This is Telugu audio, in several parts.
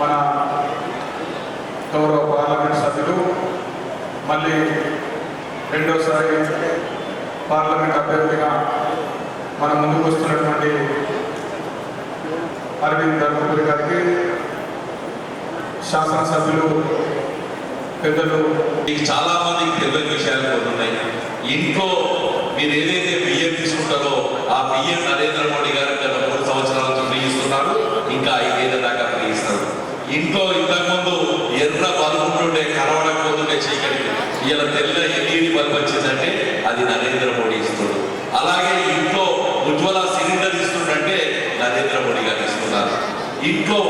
మన గౌరవ పార్లమెంట్ సభ్యులు మళ్ళీ రెండోసారి పార్లమెంట్ అభ్యర్థిగా మన ముందుకు వస్తున్నటువంటి అరవింద్ ధర్మపురి గారికి శాసనసభ్యులు పెద్దలు. మీకు చాలా మందికి తెలియని విషయాలు కొన్ని ఉన్నాయి. ఇంట్లో మీరు ఏదైతే బియ్యం తీసుకుంటారో ఆ బియ్యం నరేంద్ర మోడీ గారు గత మూడు సంవత్సరాల నుంచి ఇస్తున్నారు. ఇంకా ఐదేళ్ళ దాకా ఇంట్లో ఇంతకుముందు ఎర్ర బల్బుంటుండే కరవడకపోతుండే చీకటి. ఇలా తెల్ల ఎన్ని బల్బ్ వచ్చిందంటే అది నరేంద్ర మోడీ ఇస్తుంది అలాగే ఇంట్లో ఉజ్వల సిలిండర్ ఇస్తుందంటే నరేంద్ర మోడీ గారు ఇస్తున్నారు. ఇంట్లో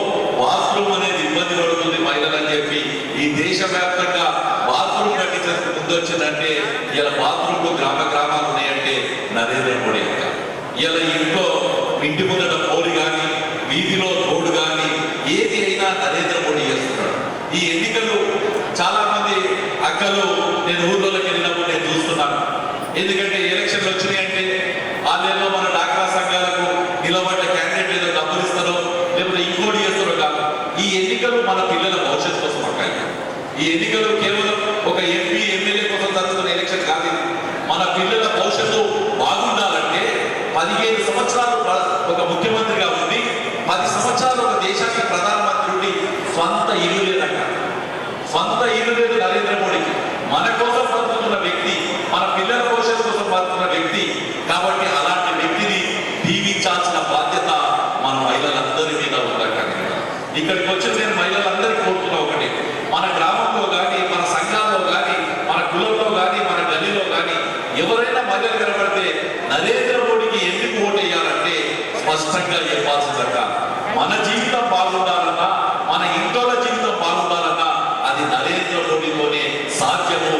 బాత్రూమ్ అనేది ఇబ్బంది పడుతుంది మహిళలని చెప్పి. ఈ దేశ వ్యాప్తంగా బాత్రూమ్ కట్టించడానికి ముందు వచ్చిందంటే ఇలా బాత్రూమ్లు గ్రామ గ్రామాలు ఉన్నాయంటే నరేంద్ర మోడీ అక్క ఇలా ఇంట్లో ఇంటి ముందట పోలి కానీ వీధిలో రోడ్డు కానీ ఏది అయినా నరేంద్ర మోడీ చేస్తున్నాడు ఈ ఎన్నికలు చాలా మంది అక్కలు నేను ఊర్లోకి వెళ్ళినప్పుడు నేను చూస్తున్నాను. ఎందుకంటే ఎలక్షన్లు ఆ నెలలో మన డాక్రా సంఘాలకు నిలబడ్డ క్యాండిడేట్ ఏదో డబ్బులు ఇస్తారో లేకపోతే ఇంకోటి చేస్తారో కాదు. ఈ ఎన్నికలు మన పిల్లల భవిష్యత్తు కోసం అక్కాయి ఈ ఎన్నికలు కేవలం ఒక ఎంపీ ఎమ్మెల్యే కోసం జరుగుతున్న ఎలక్షన్ కాదు. మన పిల్లల భవిష్యత్తు బాగుండాలంటే పదిహేను సంవత్సరాలు ప్ర- ఒక ముఖ్యమంత్రిగా ఉండి పది సంవత్సరాలు ఒక దేశానికి ప్రధానమంత్రి ఉండి సొంత ఇల్లు లేదక్క సొంత ఇల్లు లేదు నరేంద్ర మోడీకి మన కోసం బతుకుతున్న వ్యక్తి మన పిల్లల భవిష్యత్తు కోసం బతుకుతున్న వ్యక్తి కాబట్టి అలాంటి వ్యక్తిని దీవించాల్సిన బాధ్యత మన మహిళలందరి మీద ఉందక్క ఇక్కడికి వచ్చిన నేను మహిళలందరికీ కోరుతున్నా ఒకటి మన గ్రామంలో కానీ మన సంఘాల్లో కానీ మన కులంలో కానీ మన గల్లీలో కానీ ఎవరైనా మహిళలు కనబడితే నరేంద్ర మోడీకి ఎందుకు ఓటేయాలంటే స్పష్టంగా చెప్పాల్సిందట మన జీవితం బాగుండాలన్నా మన ఇంట్లో జీవితం బాగుండాలన్నా అది నరేంద్ర మోడీతోనే సాధ్యము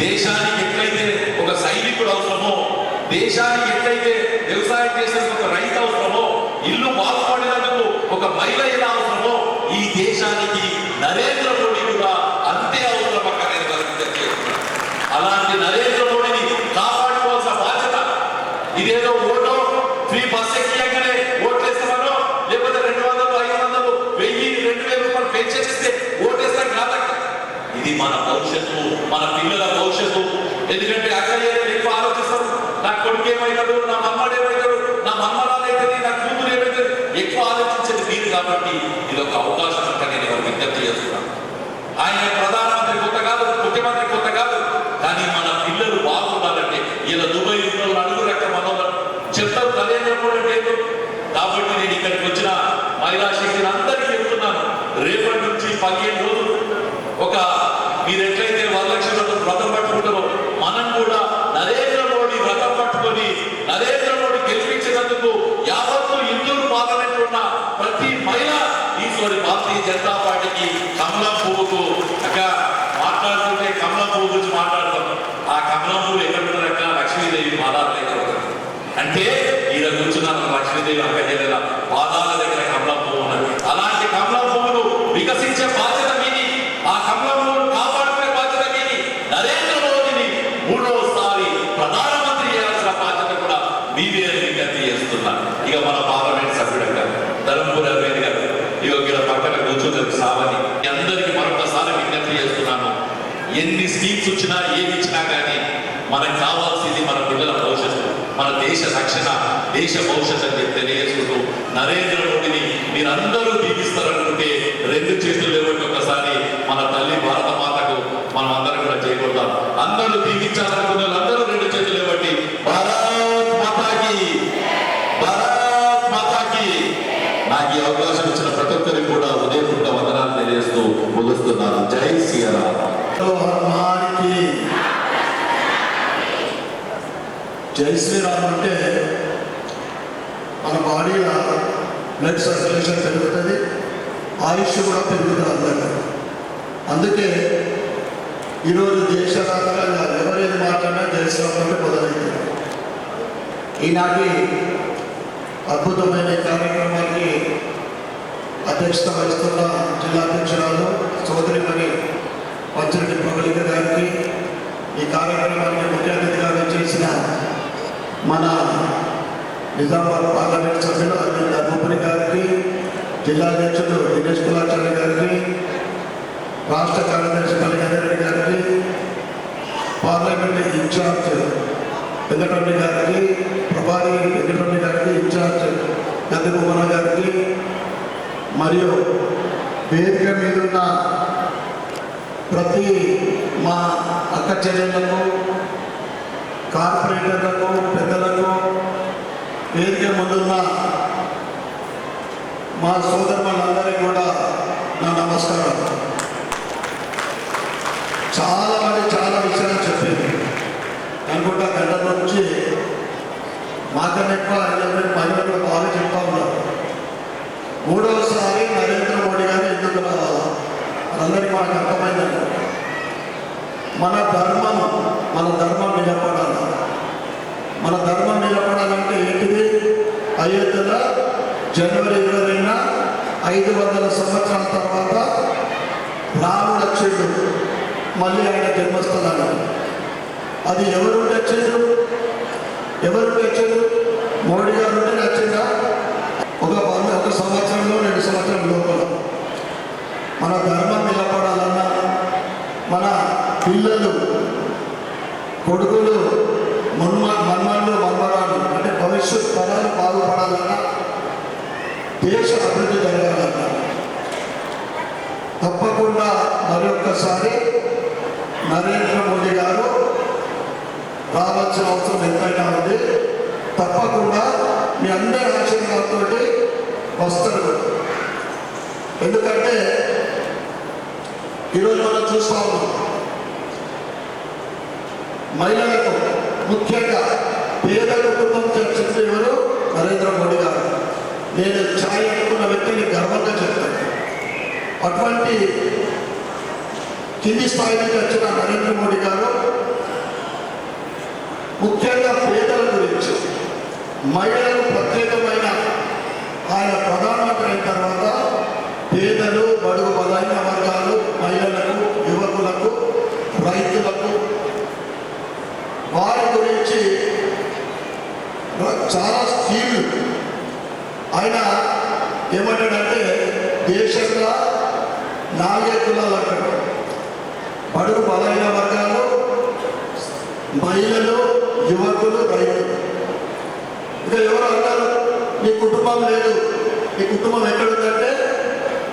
దేశానికి ఎట్లయితే ఒక సైనికుడు అవసరమో దేశానికి ఎట్లయితే వ్యవసాయం చేసే ఒక రైతు అవసరమో ఇల్లు బాగుపడినందుకు ఒక మహిళ ఎలా అవసరమో ఈ దేశానికి నరేంద్ర మోడీ కూడా అంతే అవసరం అక్క నేను వారికి తెలియజేస్తున్నాను. అలాంటి నరేంద్ర మోడీని కాపాడుకోవాల్సిన బాధ్యత. ఇదేదో ఓటో? ఫ్రీ బస్ ఎక్కియంగానే ఓట్లేస్తామనో? లేకపోతే రెండు వందలు ఐదు వందలు వెయ్యి రెండు వేల రూపాయలు పెంచేస్తే ఇస్తే ఓటేస్తాం కాదక్క ఇది మన భవిష్యత్తు మన పిల్లల భవిష్యత్తు. ఎందుకంటే అక్కడ ఎక్కువ ఆలోచిస్తారు నా కొడుకు ఏమైనాడు నా మమ్మడు ఏమైనాడు నా మమ్మరాలు అయితే నా కూతురు ఏమైతే ఎక్కువ ఆలోచించేది మీరు కాబట్టి ఇది ఒక అవకాశం అక్క నేను విజ్ఞప్తి చేస్తున్నాను. ఆయన ప్రధానమంత్రి కొత్త కాదు ముఖ్యమంత్రి కొత్త కాదు. కానీ మన పిల్లలు బాగుండాలంటే ఇలా దుబాయ్ ఉన్న అడుగు రెక్క మనోళ్ళు చిత్తం నరేంద్ర మోడీ కాబట్టి నేను ఇక్కడికి వచ్చిన మహిళా శక్తిని అందరికీ చెప్తున్నాను. రేపటి నుంచి పదిహేను రోజులు ఒక మీరు ఎట్లయితే వరలక్ష్మి వ్రతం పట్టుకుంటారో మనం కూడా నరేంద్ర మోడీ వ్రతం పట్టుకొని నరేంద్ర మోడీ గెలిపించినందుకు యావత్తు హిందూరు పార్లమెంట్ ఉన్న ప్రతి మహిళ ఈశ్వరి భారతీయ జనతా పార్టీకి కమలం పువ్వుకు అక్క మాట్లాడుతుంటే కమలం పువ్వు గురించి మాట్లాడతాం ఆ కమలం పువ్వు ఎక్కడ ఉన్నారక్క లక్ష్మీదేవి పాదాల దగ్గర ఉంటుంది. అంటే ఈయన కూర్చున్న లక్ష్మీదేవి అక్క చెల్లెల పాదాల దగ్గర కమలం పువ్వు ఉన్నది అలాంటి కమలం పువ్వును వికసించే బాధ్యత మీది ఆ కమలం పువ్వును కాపాడుకునే బాధ్యత మీది నరేంద్ర మోదీని మూడవసారి ప్రధానమంత్రి చేయాల్సిన బాధ్యత కూడా మీదే అని విజ్ఞప్తి చేస్తున్నా ఇక మన పార్లమెంట్ సభ్యుడు గారు ధర్మపురి అరవింద్ గారు ఇక ఇక్కడ పక్కన కూర్చుంటారు సావని మీ అందరికీ మరొకసారి విజ్ఞప్తి చేస్తున్నాను ఎన్ని స్కీమ్స్ వచ్చినా ఏమి ఇచ్చినా కానీ మనకు కావాల్సింది మన పిల్లల భవిష్యత్తు మన దేశ రక్షణ దేశ భవిష్యత్తు అని చెప్పి తెలియజేసుకుంటూ నరేంద్ర మోడీని మీరందరూ దీపిస్తారనుకుంటే రెండు చేతులు లేవండి ఒకసారి మన తల్లి భారత మాతకు మనం అందరం కూడా చేయకూడదాం అందరూ దీవించాలనుకున్న వాళ్ళందరూ రెండు చేతులు లేవండి భారత్ మాతాకి భారత్ మాతాకి నాకు ఈ అవకాశం ఇచ్చిన ప్రతి ఒక్కరికి కూడా ఉదయపూట వందనాలు తెలియజేస్తూ ముగిస్తున్నాను జై శ్రీరామ్ హనుమానికి జై శ్రీరామ్ అంటే మన బాడీలో బ్లడ్ పెరుగుతుంది ఆయుష్ కూడా పెరుగుతుంది అందరూ అందుకే ఈరోజు దేశ వ్యాప్తంగా ఎవరేది మాట్లాడినా జై మొదలైంది ఈనాటి అద్భుతమైన కార్యక్రమానికి అధ్యక్షత వహిస్తున్న జిల్లా అధ్యక్షురాలు సోదరిమణి పంచరెడ్డి ప్రబలిక గారికి ఈ కార్యక్రమాన్ని ముఖ్య అతిథిగా చేసిన మన నిజామాబాద్ పార్లమెంట్ సభ్యులు జిల్లా అధ్యక్షుడు దినేష్ కులాచార్య గారిని రాష్ట్ర కార్యదర్శి కళ్యాణరెడ్డి గారికి పార్లమెంట్ ఇన్ఛార్జ్ వెంకటరెడ్డి గారికి ప్రభారి వెంకటరెడ్డి గారికి ఇన్ఛార్జ్ గద్దె గారికి మరియు వేదిక మీద ఉన్న ప్రతి మా అక్క చెల్లెళ్ళకు కార్పొరేటర్లకు పెద్దలకు వేదిక ముందున్న మా సోదరులందరికీ కూడా నా నమస్కారం. చాలా మంది చాలా విషయాలు చెప్పింది. అనుకుంటా గంట నుంచి మాకన్నా ఎక్కువ ఐదు మహిళలు బాగా చెప్తా ఉన్నారు. మూడవసారి నరేంద్ర మోడీ గారు ఎందుకు రావాలా అందరికీ మనకు అర్థమైందండి మన ధర్మం మన ధర్మం నిలబడాలి. మన ధర్మం నిలబడాలంటే ఏంటిది? అయోధ్యలో జనవరి ఇరవైన ఐదు వందల సంవత్సరాల తర్వాత రాముడు వచ్చిండు. మళ్ళీ ఆయన జన్మస్థలాన్ని అది ఎవరు తెచ్చారు ఎవరు వచ్చారు? మోడీ గారు ఉంటే నచ్చిందా ఒక ఒక సంవత్సరంలో రెండు సంవత్సరం లోపల. మన ధర్మం నిలబడాలన్నా మన పిల్లలు కొడుకులు మన్మ మన్మళ్ళు మన్మరాలు అంటే భవిష్యత్ తరాలు బాగుపడాలన్నా దేశ అభివృద్ధి జరగాలన్నారు తప్పకుండా మరొక్కసారి నరేంద్ర మోడీ గారు రావాల్సిన అవసరం ఎంతైనా ఉంది. తప్పకుండా మీ అందరి ఆశీర్వాదంతో వస్తారు ఎందుకంటే ఈరోజు మనం చూస్తా ఉన్నాం మహిళలకు ముఖ్యంగా పేద కుటుంబం చర్చించిన ఎవరు నరేంద్ర మోడీ గారు. నేను ఛాయ్ అనుకున్న వ్యక్తిని గర్వంగా చెప్తాను. అటువంటి కింది స్థాయి నుంచి వచ్చిన నరేంద్ర మోడీ గారు ముఖ్యంగా పేదల గురించి మహిళలకు ప్రత్యేకమైన ఆయన ప్రధానమంత్రి అయిన తర్వాత పేదలు బడుగు బలైన వర్గాలు మహిళలకు యువకులకు రైతులకు వారి గురించి చాలా స్కీములు ఆయన ఏమంటాడంటే దేశంలో నాలుగే కులాలు అక్కడ బడుగు బలైన వర్గాలు మహిళలు యువకులు రైతులు. ఇంకా ఎవరు అన్నారు మీ కుటుంబం లేదు మీ కుటుంబం ఎక్కడుందంటే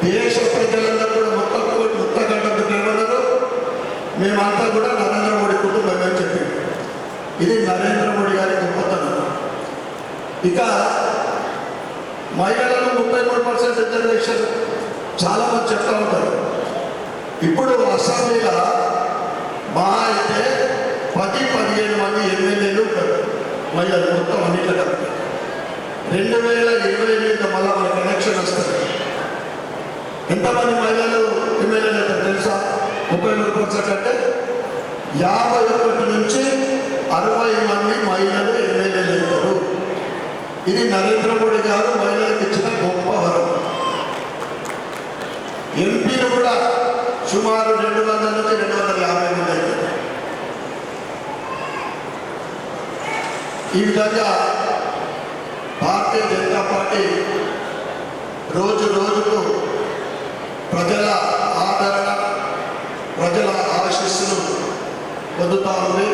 దేశ ప్రజలందరూ కూడా మొత్తం ముత్తగడ్డ ఏమన్నారు మేమంతా కూడా నరేంద్ర మోడీ కుటుంబం అని చెప్పి ఇది నరేంద్ర మోడీ గారి గొప్పతనం. ఇక మహిళలను ముప్పై మూడు పర్సెంట్ రిజర్వేషన్ చాలా మంది చెప్తా ఉంటారు. ఇప్పుడు అసెంబ్లీలో మా అయితే పది పదిహేను మంది ఎమ్మెల్యేలు ఉంటారు. మహిళలు మొత్తం అన్నింటి కలిపి రెండు వేల ఇరవై ఎనిమిది మళ్ళీ మన కనెక్షన్ వస్తుంది. ఎంతమంది మహిళలు ఎమ్మెల్యేలు అవుతారు తెలుసా? ముప్పై మూడు పర్సెంట్ అంటే యాభై ఒకటి నుంచి అరవై మంది మహిళలు ఎమ్మెల్యేలు అవుతారు ఇది నరేంద్ర మోడీ గారు మహిళలకు ఇచ్చిన గొప్ప వరం కూడా సుమారు రెండు వందల నుంచి రెండు వందల యాభై మంది అవుతారు ఈ విధంగా భారతీయ జనతా పార్టీ రోజు రోజుకు ప్రజల ఆదరణ ప్రజల ఆశీస్సులు పొందుతా ఉంది.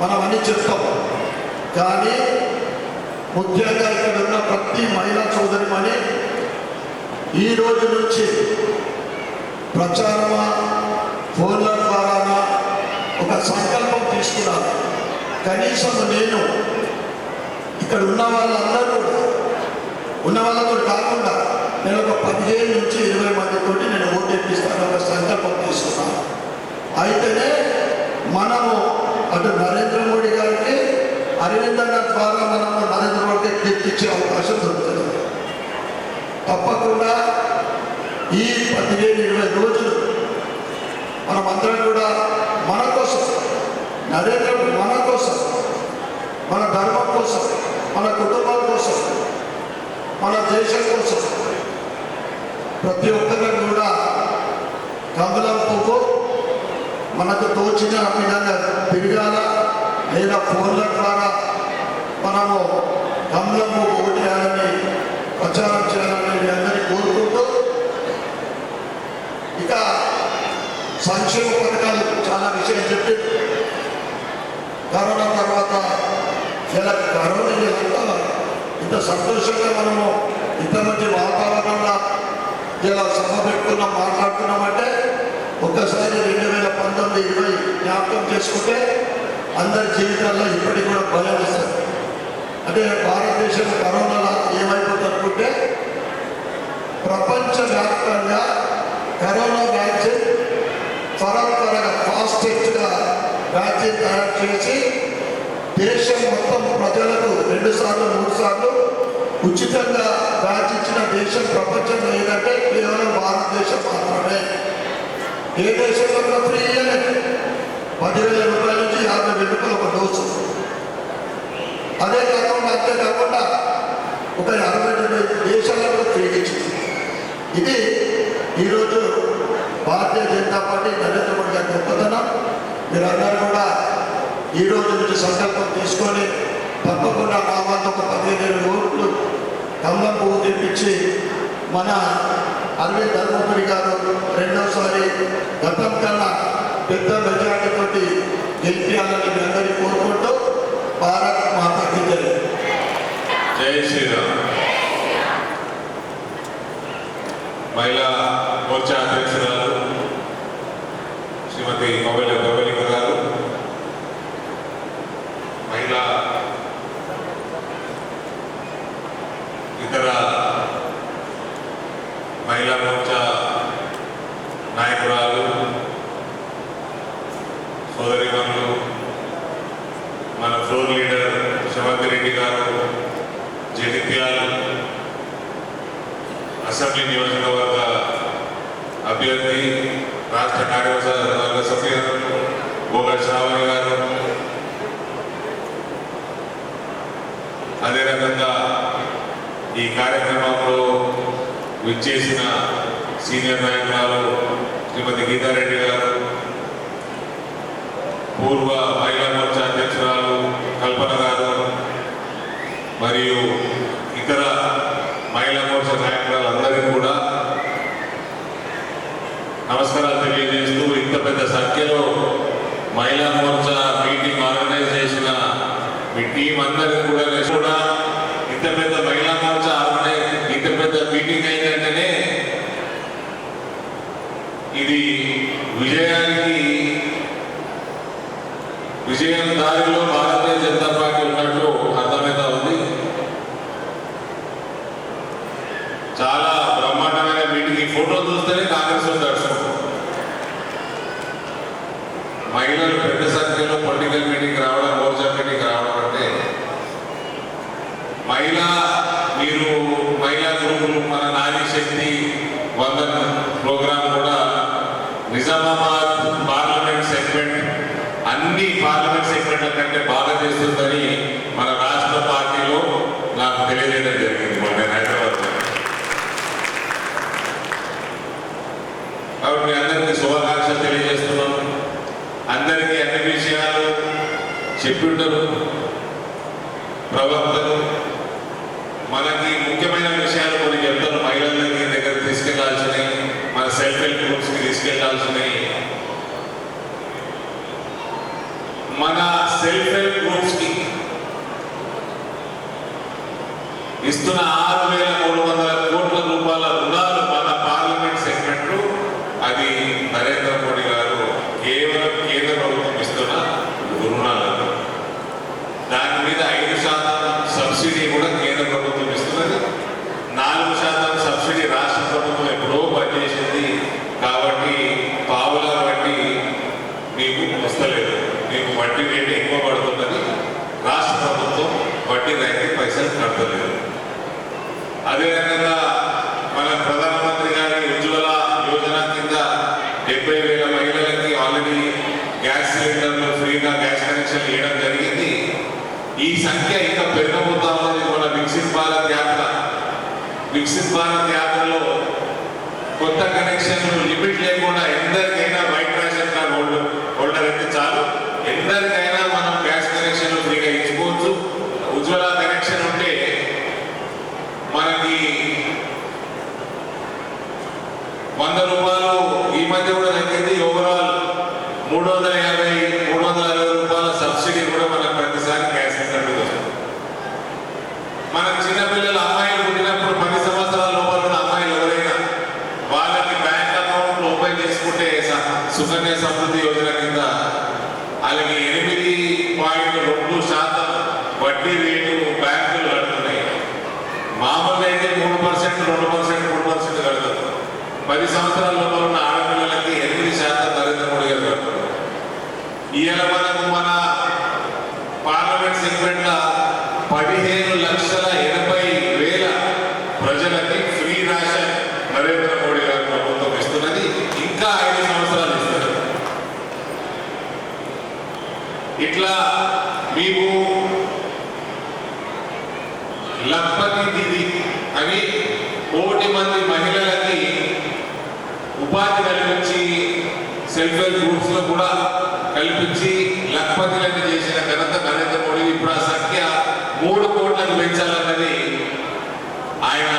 మనం అన్ని చెప్తాం. కానీ ముఖ్యంగా ఇక్కడ ఉన్న ప్రతి మహిళా సోదరిమణి ఈ రోజు నుంచి ప్రచారమా? ఫోన్ల ద్వారా ఒక సంకల్పం తీసుకున్నాను. కనీసం నేను ఇక్కడ ఉన్న వాళ్ళందరూ ఉన్న వాళ్ళతో కాకుండా నేను ఒక పదిహేను నుంచి ఇరవై మందితో నేను ఓటేపిస్తాను ఒక సంకల్పం తీసుకున్నాను. అయితేనే మనము అటు నరేంద్ర మోడీ గారికి అరవింద్ అన్న ద్వారా మనము నరేంద్ర మోడీకి తెప్పించే అవకాశం దొరుకుతుంది. తప్పకుండా ఈ పదిహేను ఇరవై రోజులు మనమందరం కూడా మన కోసం నరేంద్ర మన కోసం మన ధర్మం కోసం మన కుటుంబం కోసం మన దేశం కోసం ప్రతి ఒక్కరు కూడా కమలం పువ్వు మనకు తోచిన విధంగా తిరగాల లేదా ఫోన్ల ద్వారా మనము కమలం పువ్వు ఓటేయాలని ప్రచారం చేయాలని మీ అందరినీ కోరుకుంటూ ఇంకా సంక్షేమ పథకాలు చాలా విషయం చెప్పి కరోనా తర్వాత ఇలా కరోనా ఇదంతా ఇంత సంతోషంగా మనము ఇంత మంచి వాతావరణంలో ఇలా సభ పెట్టుకున్నాం మాట్లాడుతున్నామంటే ఒక్కసారి రెండు వేల పంతొమ్మిది ఇరవై జ్ఞాపకం చేసుకుంటే అందరి జీవితాల్లో ఇప్పటికి కూడా భయం వస్తుంది. అంటే భారతదేశం కరోనాలో ఏమైపోతుంది అనుకుంటే ప్రపంచవ్యాప్తంగా కరోనా వ్యాక్సిన్ త్వర త్వరగా ఫాస్టెస్ట్గా వ్యాక్సిన్ తయారు చేసి దేశం మొత్తం ప్రజలకు రెండు సార్లు మూడు సార్లు ఉచితంగా వ్యాక్సిన్ దేశం ప్రపంచంలో ఏంటంటే కేవలం భారతదేశం మాత్రమే. ఏ దేశంలో కూడా ఫ్రీ ఇయ్యలేదు పదివేల రూపాయల నుంచి యాభై వేల రూపాయలు ఒక డోసు. అదే కాకుండా అంతే కాకుండా ఒక అరవై రెండు దేశాల్లో ఫ్రీ ఇచ్చింది. ఇది ఈరోజు భారతీయ జనతా పార్టీ నరేంద్ర మోడీ గారి గొప్పతనం మీరందరూ కూడా ఈరోజు నుంచి సంకల్పం తీసుకొని తప్పకుండా నా వద్ద ఒక పదిహేను ఓట్లు కమ్మం పువ్వు తెప్పించి మన అరవింద్ ధర్మపురి గారు రెండోసారి గతం కన్నా పెద్ద మెజార్టీ గెలిపించాలని మీ అందరికీ కోరుకుంటూ భారత్ మాతాకి జై. జై శ్రీరామ్. మహిళా మోర్చా అధ్యక్షురాలు శ్రీమతి మొబైల్ గౌరలింగ గారు మహిళా ఇతర మహిళా మోర్చా నాయకురాలు సోదరిమణులు మన ఫ్లోర్ లీడర్ శవంతి రెడ్డి గారు జగిత్యాల అసెంబ్లీ నియోజకవర్గ అభ్యర్థి రాష్ట్ర కార్యవర్గ సభ్యులు భోగ శ్రావణి గారు. అదే ఈ కార్యక్రమంలో విచ్చేసిన సీనియర్ నాయకురాలు శ్రీమతి గీతారెడ్డి గారు పూర్వ మహిళా మోర్చా అధ్యక్షురాలు కల్పన గారు మరియు ఇతర మహిళా మోర్చా నాయకురాలందరికీ కూడా నమస్కారాలు తెలియజేస్తూ ఇంత పెద్ద సంఖ్యలో మహిళా మోర్చా మీటింగ్ ఆర్గనైజ్ చేసిన మీ టీం అందరికీ കമ്പ്യൂട്ടർ പ്രവർത്തന వంద రూపాయలు ఈ మధ్య కూడా సెంట్రల్ గ్రూప్స్లో కూడా కల్పించి లక్పతిలన్నీ చేసిన ఘనత నరేంద్ర మోడీ. ఇప్పుడు ఆ సంఖ్య మూడు కోట్లకు పెంచాలన్నది ఆయన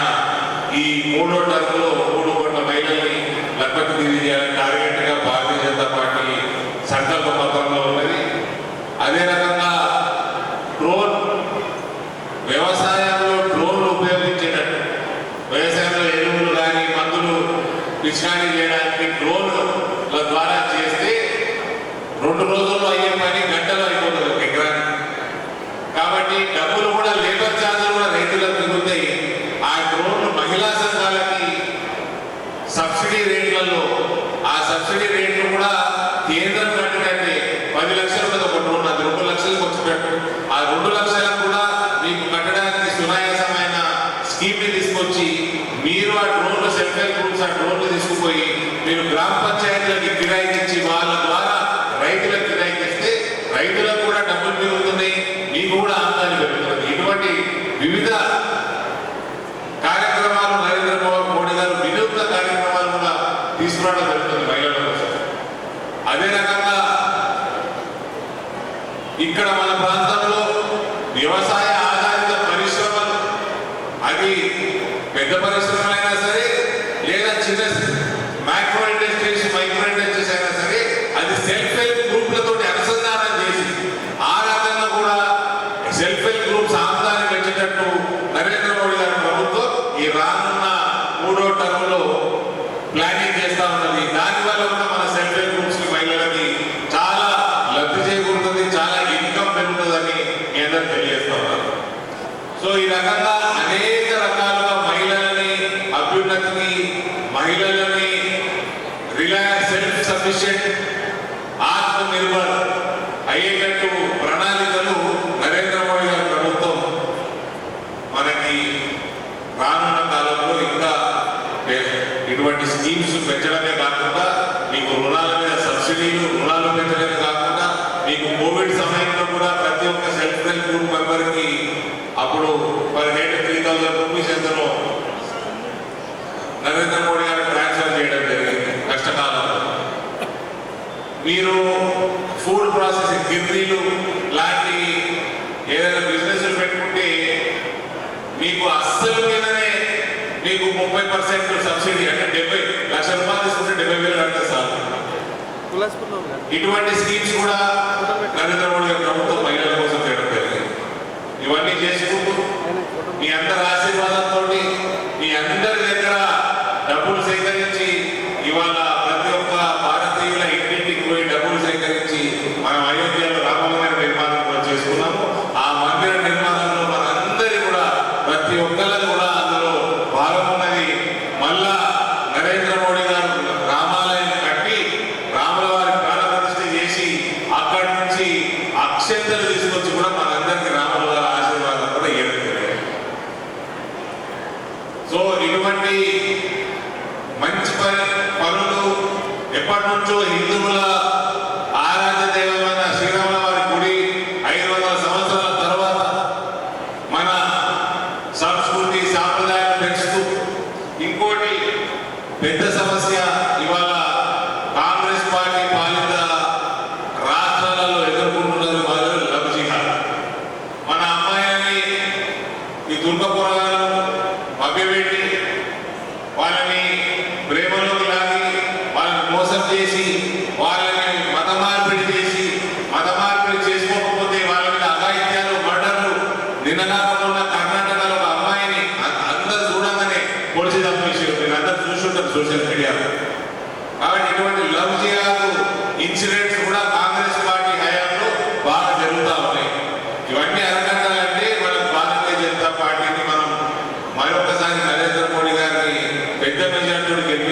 ఈ మూడో టర్మ్లో మూడు కోట్ల మహిళల్ని లక్పతి తెలియజేయాలని టార్గెట్గా భారతీయ జనతా పార్టీ సంకల్ప పత్రంలో ఉన్నది. అదే రకంగా డ్రోన్ వ్యవసాయంలో డ్రోన్లు ఉపయోగించేటట్టు. వ్యవసాయంలో ఎరువులు కానీ మందులు పిచికారీ చేయడానికి Івановну. ఇక్కడ మన ప్రాంతం సఫిషియెంట్ ఆత్మ నిర్భర్ అయ్యేటట్టు ప్రణాళికలు నరేంద్ర మోడీ గారి ప్రభుత్వం మనకి రానున్న కాలంలో ఇంకా ఇటువంటి స్కీమ్స్ పెంచడమే ఆస్తుల మీదనే నీకు ముప్పై పర్సెంట్ సబ్సిడీ అంటే డెబ్బై లక్ష రూపాయలు తీసుకుంటే డెబ్బై వేలు అంటే సార్. ఇటువంటి స్కీమ్స్ కూడా నరేంద్ర మోడీ ప్రభుత్వం మహిళల కోసం చేయడం జరిగింది. ఇవన్నీ చేసుకుంటూ మీ అందరూ ఇంకోటి పెద్ద సమస్య ఇవాళ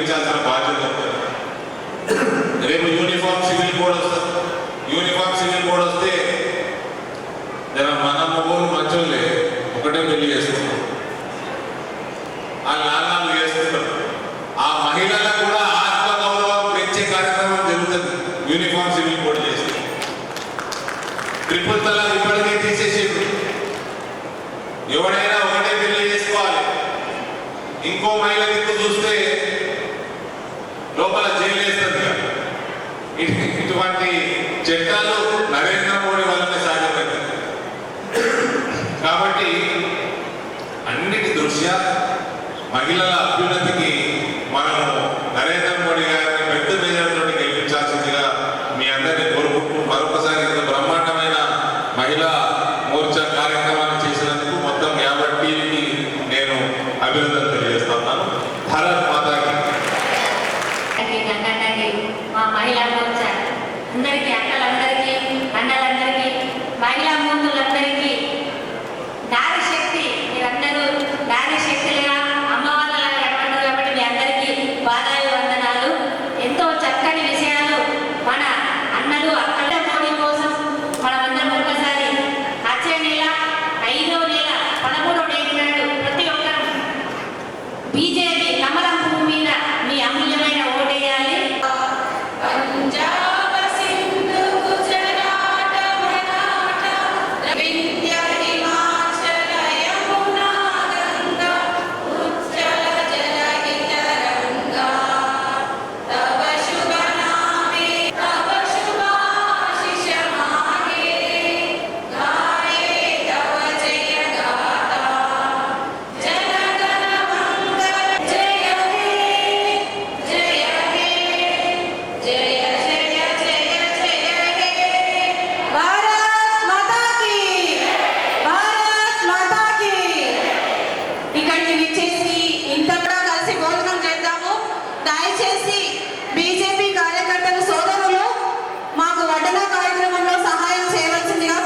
నిర్వహించాల్సిన బాధ్యత. రేపు యూనిఫామ్